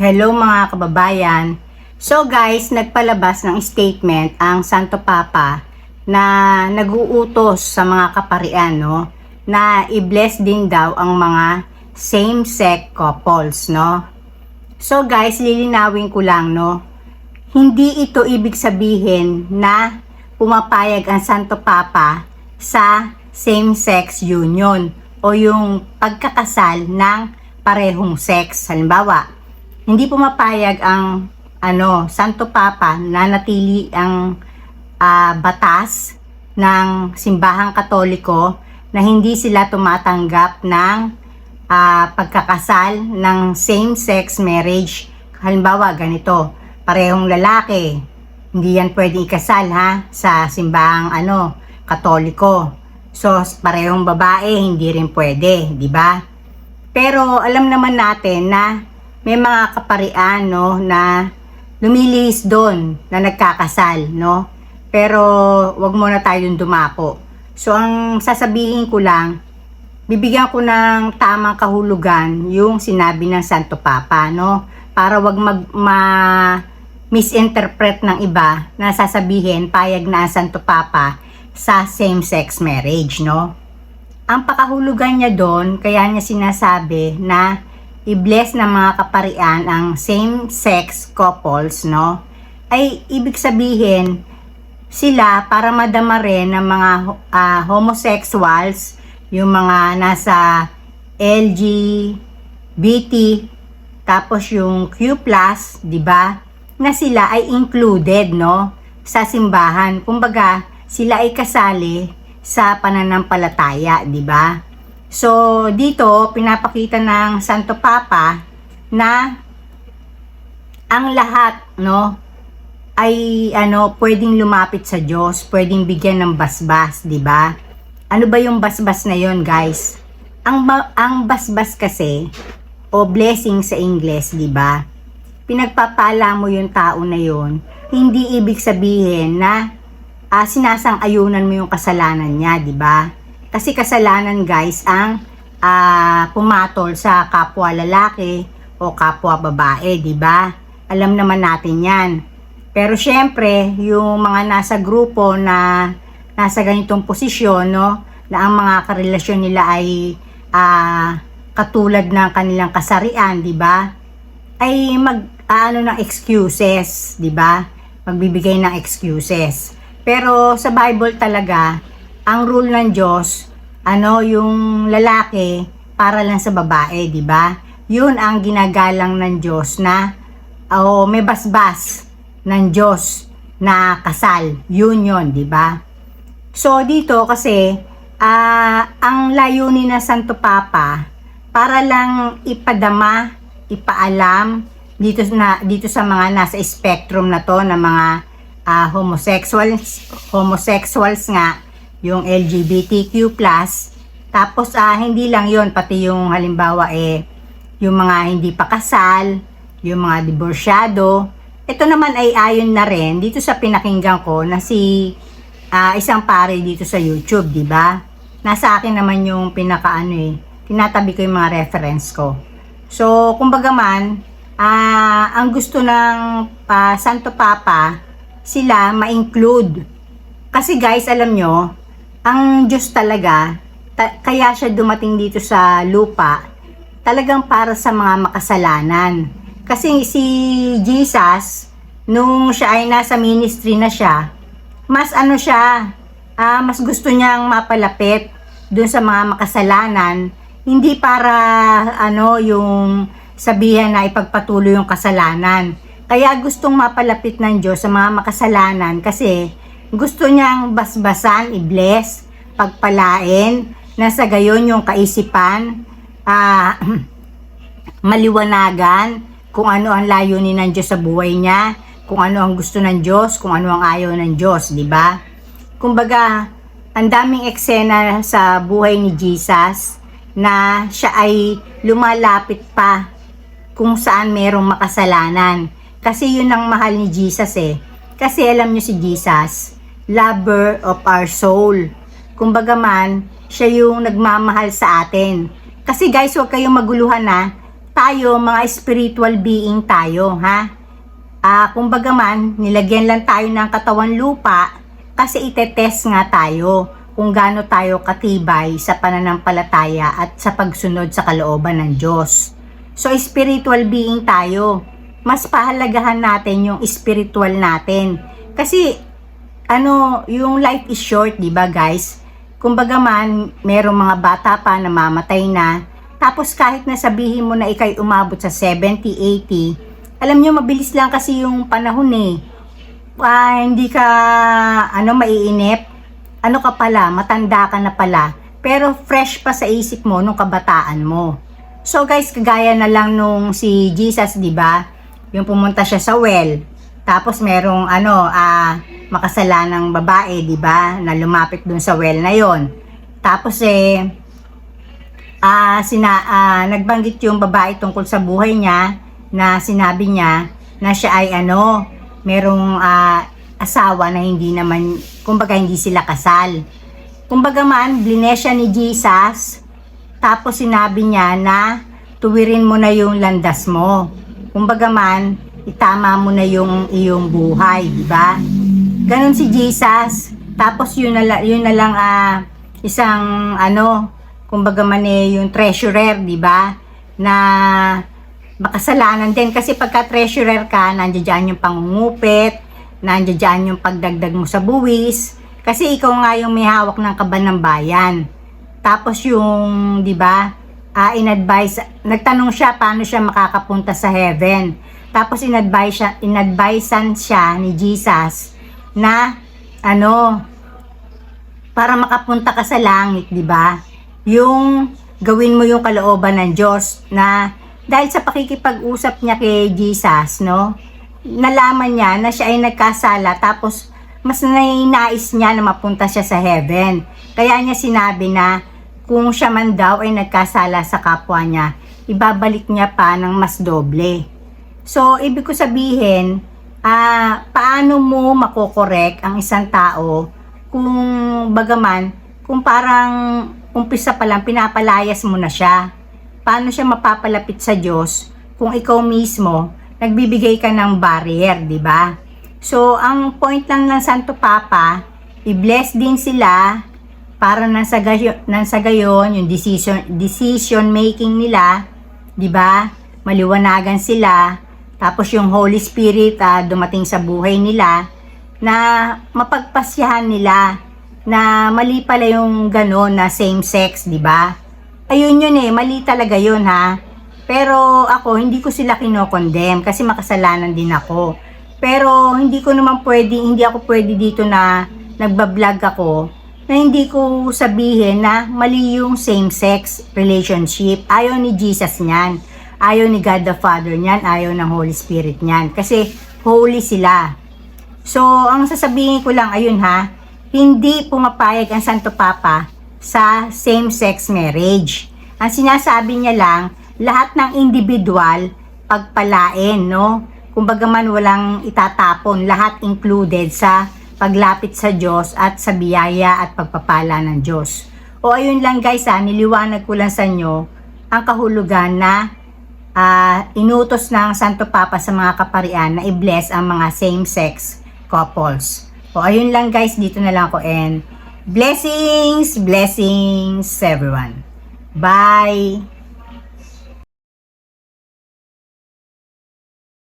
Hello mga kababayan. So guys, nagpalabas ng statement ang Santo Papa na naguutos sa mga kaparian no na i-bless din daw ang mga same-sex couples no. So guys, lilinawin ko lang no. Hindi ito ibig sabihin na pumapayag ang Santo Papa sa same-sex union o yung pagkakasal ng parehong sex. Halimbawa, hindi pumapayag ang ano, Santo Papa na natili ang ah, batas ng simbahang katoliko na hindi sila tumatanggap ng ah, pagkakasal ng same-sex marriage. Halimbawa, ganito, parehong lalaki, hindi yan pwede ikasal ha sa simbahang ano, katoliko. So, parehong babae, hindi rin pwede, di ba? Pero alam naman natin na may mga kaparian no na lumilihis doon na nagkakasal no. Pero wag muna tayong dumako. So ang sasabihin ko lang, bibigyan ko ng tamang kahulugan yung sinabi ng Santo Papa no para wag mag ma misinterpret ng iba na sasabihin payag na ang Santo Papa sa same-sex marriage no ang pakahulugan niya doon, kaya niya sinasabi na i-bless ng mga kaparian ang same-sex couples, no? Ay ibig sabihin, sila para madama rin ng mga ah, homosexuals, yung mga nasa LGBT, tapos yung Q+, di ba? Na sila ay included, no? Sa simbahan. Kumbaga, sila ay kasali sa pananampalataya, di ba? So, dito pinapakita ng Santo Papa na ang lahat, no, ay ano, pwedeng lumapit sa Diyos, pwedeng bigyan ng basbas, di ba? Ano ba yung basbas na yon, guys? Ang ang basbas kasi o blessing sa Ingles, di ba? Pinagpapala mo yung tao na yon, hindi ibig sabihin na ah, sinasang-ayunan mo yung kasalanan niya, di ba? Kasi kasalanan guys ang ah, pumatol sa kapwa lalaki o kapwa babae, di ba? Alam naman natin yan. Pero syempre, yung mga nasa grupo na nasa ganitong posisyon, no, na ang mga karelasyon nila ay ah, katulad ng kanilang kasarian, di ba? Ay mag ano ng excuses, di ba? Magbibigay ng excuses. Pero sa Bible talaga, ang rule ng Diyos, ano, yung lalaki para lang sa babae, di ba? Yun ang ginagalang ng Diyos na o may basbas ng Diyos na kasal. Yun yun, di ba? So dito kasi ah, ang layunin ng Santo Papa para lang ipadama, ipaalam dito na dito sa mga nasa spectrum na to na mga ah, homosexuals homosexuals nga yung LGBTQ+. Tapos ah, hindi lang yon pati yung halimbawa eh yung mga hindi pa kasal, yung mga diborsyado. Ito naman ay ayon na rin dito sa pinakinggan ko na si ah, isang pare dito sa YouTube, di ba? Nasa akin naman yung pinakaano eh, tinatabi ko yung mga reference ko. So, kumbaga man, ah, ang gusto ng ah, Santo Papa, sila ma-include. Kasi guys, alam nyo, ang Diyos talaga, ta- kaya siya dumating dito sa lupa, talagang para sa mga makasalanan. Kasi si Jesus, nung siya ay nasa ministry na siya, mas ano siya, ah, mas gusto niyang mapalapit dun sa mga makasalanan, hindi para ano yung sabihan na ipagpatuloy yung kasalanan. Kaya gustong mapalapit ng Diyos sa mga makasalanan kasi gusto niyang basbasan, i-bless, pagpalain, na sa gayon yung kaisipan, ah, maliwanagan kung ano ang layunin ng Diyos sa buhay niya, kung ano ang gusto ng Diyos, kung ano ang ayaw ng Diyos, di ba? Kumbaga, ang daming eksena sa buhay ni Jesus na siya ay lumalapit pa kung saan merong makasalanan. Kasi yun ang mahal ni Jesus eh. Kasi alam niyo si Jesus, lover of our soul. Kumbaga man, siya yung nagmamahal sa atin. Kasi guys, huwag kayong maguluhan na. tayo, mga spiritual being tayo, ha? Ah, kumbaga man, nilagyan lang tayo ng katawan lupa kasi itetest nga tayo kung gaano tayo katibay sa pananampalataya at sa pagsunod sa kalooban ng Diyos. So, spiritual being tayo. Mas pahalagahan natin yung spiritual natin. Kasi, ano, yung life is short, di ba guys? Kumbaga man, merong mga bata pa na mamatay na. Tapos kahit na sabihin mo na ikay umabot sa 70, 80, alam nyo, mabilis lang kasi yung panahon eh. Ah, hindi ka, ano, maiinip. Ano ka pala, matanda ka na pala. Pero fresh pa sa isip mo nung kabataan mo. So guys, kagaya na lang nung si Jesus, di ba? Yung pumunta siya sa well. Tapos merong ano, ah, makasalanang babae, di ba? Na lumapit dun sa well na yon. Tapos eh, ah, sina, ah, nagbanggit yung babae tungkol sa buhay niya na sinabi niya na siya ay ano, merong ah, asawa na hindi naman, kumbaga hindi sila kasal. Kumbaga man, blines siya ni Jesus, tapos sinabi niya na tuwirin mo na yung landas mo. Kumbaga man, itama mo na yung iyong buhay, di ba? Ganon si Jesus. Tapos yun na, yun na lang ah, isang ano, kumbaga man eh, yung treasurer, di ba? Na makasalanan din kasi pagka treasurer ka, nandiyan yung pangungupit, nandiyan yung pagdagdag mo sa buwis, kasi ikaw nga yung may hawak ng kaban ng bayan. Tapos yung, di ba, ah, in-advise, nagtanong siya paano siya makakapunta sa heaven. Tapos in-advise siya, in-advisean siya ni Jesus na, ano, para makapunta ka sa langit, di ba? Yung gawin mo yung kalooban ng Diyos na dahil sa pakikipag-usap niya kay Jesus, no? Nalaman niya na siya ay nagkasala tapos mas nainais niya na mapunta siya sa heaven. Kaya niya sinabi na kung siya man daw ay nagkasala sa kapwa niya, ibabalik niya pa ng mas doble. So, ibig ko sabihin, ah, paano mo makokorek ang isang tao kung bagaman, kung parang umpisa pa lang, pinapalayas mo na siya. Paano siya mapapalapit sa Diyos kung ikaw mismo nagbibigay ka ng barrier, di ba? So, ang point lang ng Santo Papa, i-bless din sila para nang sa gayon, nang sa gayon yung decision decision making nila, 'di ba? Maliwanagan sila. Tapos yung Holy Spirit ah, dumating sa buhay nila na mapagpasyahan nila na mali pala yung gano'n na same sex, 'di ba? Ayun yun eh, mali talaga yun ha. Pero ako, hindi ko sila kinokondem kasi makasalanan din ako. Pero hindi ko naman pwede, hindi ako pwede dito na nagbablog ako na hindi ko sabihin na mali yung same-sex relationship. Ayaw ni Jesus niyan. Ayaw ni God the Father niyan. Ayaw ng Holy Spirit niyan. Kasi holy sila. So, ang sasabihin ko lang, ayun ha, hindi pumapayag ang Santo Papa sa same-sex marriage. Ang sinasabi niya lang, lahat ng individual, pagpalain, no? Kumbaga man walang itatapon, lahat included sa paglapit sa Diyos at sa biyaya at pagpapala ng Diyos. O ayun lang guys ha, niliwanag ko lang sa inyo ang kahulugan na ah, inutos ng Santo Papa sa mga kaparian na i-bless ang mga same-sex couples. O ayun lang guys, dito na lang ako and blessings, blessings everyone. Bye!